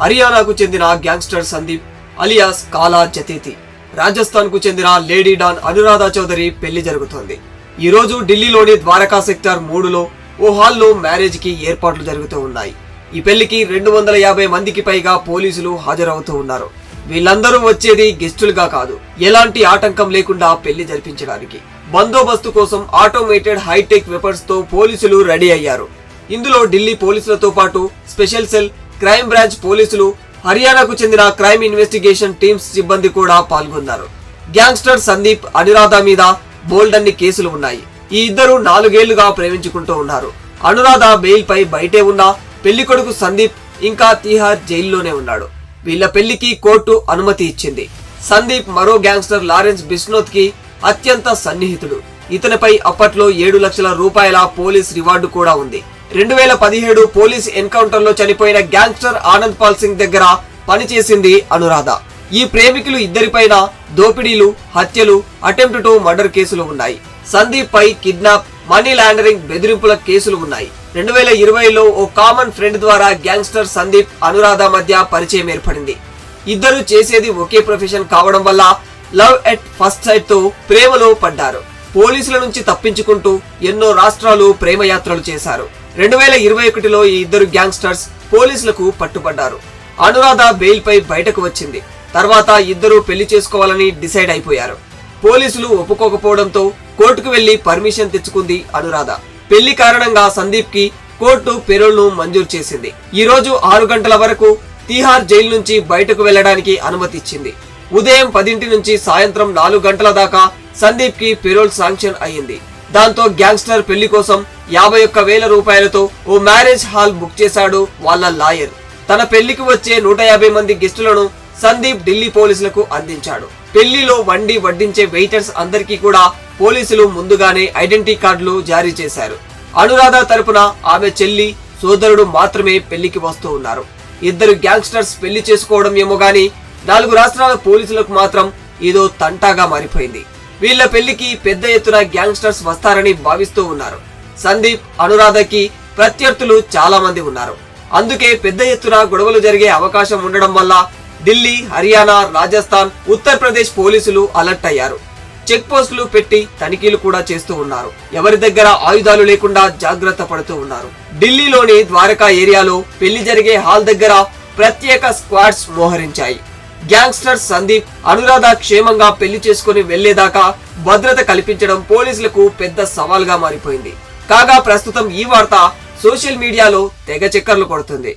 హర్యానాకు చెందిన gangster Sandeep alias కాలా జతేతి రాజస్థాన్కు చెందిన లేడీ డాన్ అనురాధ చౌదరి పెళ్ళి జరుగుతోంది. ఈ రోజు ఢిల్లీలోని ద్వారకా సెక్టార్ మూడులో ఓ హాల్లో మ్యారేజ్కి ఏర్పాట్లు జరుగుతూ ఉన్నాయి. ఈ పెళ్ళికి రెండు వందల యాభై మందికి పైగా పోలీసులు హాజరవుతూ ఉన్నారు. వీళ్ళందరూ వచ్చేది గెస్టులుగా కాదు ఎలాంటి ఆటంకం లేకుండా పెళ్ళి జరిపించడానికి. బందోబస్తు కోసం ఆటోమేటెడ్ హైటెక్ వెపన్స్తో పోలీసులు రెడీ అయ్యారు. ఇందులో ఢిల్లీ పోలీసులతో పాటు స్పెషల్ సెల్ క్రైమ్ బ్రాంచ్ పోలీసులు హర్యానాకు చెందిన క్రైమ్ ఇన్వెస్టిగేషన్ టీమ్స్ సిబ్బంది కూడా పాల్గొన్నారు. గ్యాంగ్స్టర్ సందీప్ అనురాధ మీద బోల్డ్ అన్ని కేసులు ఉన్నాయి. ఈ ఇద్దరు నాలుగేళ్ళుగా ప్రేమించుకుంటూ ఉన్నారు. అనురాధ బెయిల్ పై బయటే ఉన్న పెళ్ళి కొడుకు సందీప్ ఇంకా తీహార్ జైల్లోనే ఉన్నాడు. వీళ్ళ పెళ్ళికి కోర్టు అనుమతి ఇచ్చింది. సందీప్ మరో గ్యాంగ్స్టర్ లారెన్స్ బిస్నోత్కి అత్యంత సన్నిహితుడు. ఇతనిపై అప్పట్లో ఏడు లక్షల రూపాయల పోలీస్ రివార్డు కూడా ఉంది. రెండు వేల పదిహేడు పోలీస్ ఎన్కౌంటర్లో చనిపోయిన గ్యాంగ్స్టర్ ఆనంద్ పాల్ సింగ్ దగ్గర పనిచేసింది అనురాధ. ఈ ప్రేమికులు ఇద్దరిపైన దోపిడీలు హత్యలు అటెంప్ట్ టు మర్డర్ కేసులు ఉన్నాయి. సందీప్ పై కిడ్నాప్ మనీ లాండరింగ్ బెదిరింపుల కేసులు ఉన్నాయి. రెండు వేల ఇరవైలో ఓ కామన్ ఫ్రెండ్ ద్వారా గ్యాంగ్స్టర్ సందీప్ అనురాధ మధ్య పరిచయం ఏర్పడింది. ఇద్దరు చేసేది ఒకే ప్రొఫెషన్ కావడం వల్ల లవ్ ఎట్ ఫస్ట్ సైట్తో ప్రేమలో పడ్డారు. పోలీసుల నుంచి తప్పించుకుంటూ ఎన్నో రాష్ట్రాలు ప్రేమయాత్రలు చేశారు. రెండు వేల ఇరవై ఒకటిలో ఈ ఇద్దరు గ్యాంగ్స్టర్స్ పోలీసులకు పట్టుబడ్డారు. అనురాధ బెయిల్పై బయటకు వచ్చింది. తర్వాత ఇద్దరు పెళ్ళి చేసుకోవాలని డిసైడ్ అయిపోయారు. పోలీసులు ఒప్పుకోకపోవడంతో కోర్టుకు వెళ్ళి పర్మిషన్ తెచ్చుకుంది అనురాధ. పెళ్ళి కారణంగా సందీప్కి కోర్టు పెరోల్ను మంజూరు చేసింది. ఈ రోజు ఆరు గంటల వరకు తీహార్ జైలు నుంచి బయటకు వెళ్ళడానికి అనుమతి ఇచ్చింది ఉదయం పదింటి నుంచి సాయంత్రం నాలుగు గంటల దాకా సందీప్కి పెరోల్ శాంక్షన్ అయ్యింది. దాంతో గ్యాంగ్స్టర్ పెళ్ళి కోసం యాభై ఒక్క వేల రూపాయలతో ఓ మ్యారేజ్ హాల్ బుక్ చేశాడు వాళ్ళ లాయర్. తన పెళ్ళికి వచ్చే నూట యాభై మంది గెస్టులను సందీప్ ఢిల్లీ పోలీసులకు అందించాడు. పెళ్ళిలో వండి వడ్డించే వెయిటర్స్ అందరికీ కూడా పోలీసులు ముందుగానే ఐడెంటిటీ కార్డులు జారీ చేశారు. అనురాధ తరపున ఆమె చెల్లి సోదరుడు మాత్రమే పెళ్ళికి వస్తూ ఉన్నారు. ఇద్దరు గ్యాంగ్స్టర్స్ పెళ్ళి చేసుకోవడం ఏమో గాని నాలుగు రాష్ట్రాల పోలీసులకు మాత్రం ఏదో తంటాగా మారిపోయింది. వీళ్ళ పెళ్ళికి పెద్ద ఎత్తున గ్యాంగ్స్టర్స్ వస్తారని భావిస్తూ ఉన్నారు. సందీప్ అనురాధకి ప్రత్యర్థులు చాలా మంది ఉన్నారు. అందుకే పెద్ద ఎత్తున గొడవలు జరిగే అవకాశం ఉండడం వల్ల ఢిల్లీ హర్యానా రాజస్థాన్ ఉత్తరప్రదేశ్ పోలీసులు అలర్ట్ అయ్యారు. చెక్ పోస్టులు పెట్టి తనిఖీలు కూడా చేస్తూ ఉన్నారు. ఎవరి దగ్గర ఆయుధాలు లేకుండా జాగ్రత్త పడుతూ ఉన్నారు. ఢిల్లీలోని ద్వారకా ఏరియాలో పెళ్ళి జరిగే హాల్ దగ్గర ప్రత్యేక స్క్వాడ్స్ మోహరించాయి. గ్యాంగ్స్టర్ సందీప్ అనురాధ క్షేమంగా పెళ్ళి చేసుకుని వెళ్ళేదాకా భద్రత కల్పించడం పోలీసులకు పెద్ద సవాల్గా మారిపోయింది. కాగా ప్రస్తుతం ఈ వార్త సోషల్ మీడియాలో తెగ చక్కర్లు కొడుతుంది.